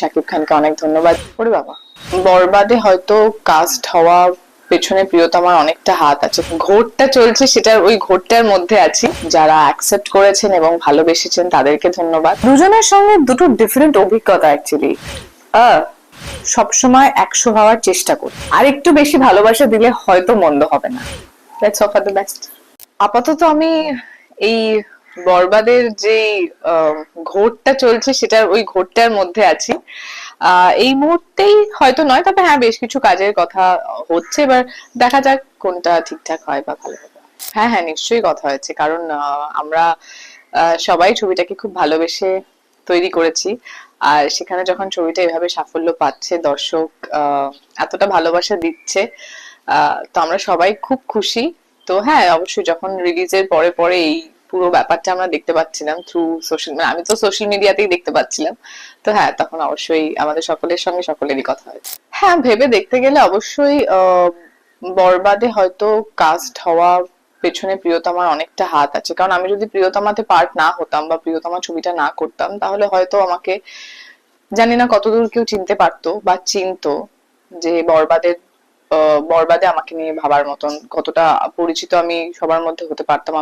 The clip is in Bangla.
শাকিব খানকে অনেক ধন্যবাদ। ওরে বাবা। বরবাদে হয়তো কাস্ট হওয়া পেছনে প্রিয়তমার অনেকটা হাত আছে। ঘোরটা চলছে সেটার, ওই ঘোরটার মধ্যে আছি। যারা অ্যাকসেপ্ট করেছেন এবং ভালোবেসেছেন তাদেরকে ধন্যবাদ। দুজনের সঙ্গে দুটো ডিফারেন্ট অভিজ্ঞতা অ্যাকচুয়ালি সবসময় একশো হওয়ার চেষ্টা করি। আর একটু বেশি ভালোবাসা দিলে হয়তো মন্দ হবে না। আপাতত আমি এই বরবাদের যে ঘোরটা চলছে সেটার, ওই ঘোরটার মধ্যে আছি। এই মুহূর্তেই হয়তো নয়, তবে হ্যাঁ বেশ কিছু কাজের কথা হচ্ছে, এবার দেখা যাক কোনটা ঠিকঠাক হয় বা ভালো হ্যাঁ হ্যাঁ নিশ্চয়ই কথা হয়েছে, কারণ আমরা সবাই ছবিটাকে খুব ভালোবেসে তৈরি করেছি, আর সেখানে যখন ছবিটা এভাবে সাফল্য পাচ্ছে, দর্শক এতটা ভালোবাসা দিচ্ছে তো আমরা সবাই খুব খুশি। তো হ্যাঁ অবশ্যই যখন রিলিজের পরে পরে এই পুরো ব্যাপারটা আমরা দেখতে পাচ্ছিলাম থ্রু সোশ্যাল মানে আমি তো সোশ্যাল মিডিয়াতেই দেখতে পাচ্ছিলাম। তো হ্যাঁ তখন অবশ্যই আমাদের সকলের সঙ্গে সকলেরই কথা হয়েছে হ্যাঁ ভেবে দেখতে গেলে অবশ্যই বরবাদে হয়তো কাস্ট হওয়া পেছনে প্রিয়তমার অনেকটা হাত আছে। কারণ আমি যদি প্রিয়তমাতে পার্ট না হতাম বা প্রিয়তমা ছবিটা না করতাম, তাহলে হয়তো আমাকে জানি না কতদূর কেউ চিনতে পারতো বা চিনতো যে বরবাদের বরবাদে আমাকে নিয়ে ভাবার মতন কতটা পরিচিত আমি সবার মধ্যে হতে পারতাম।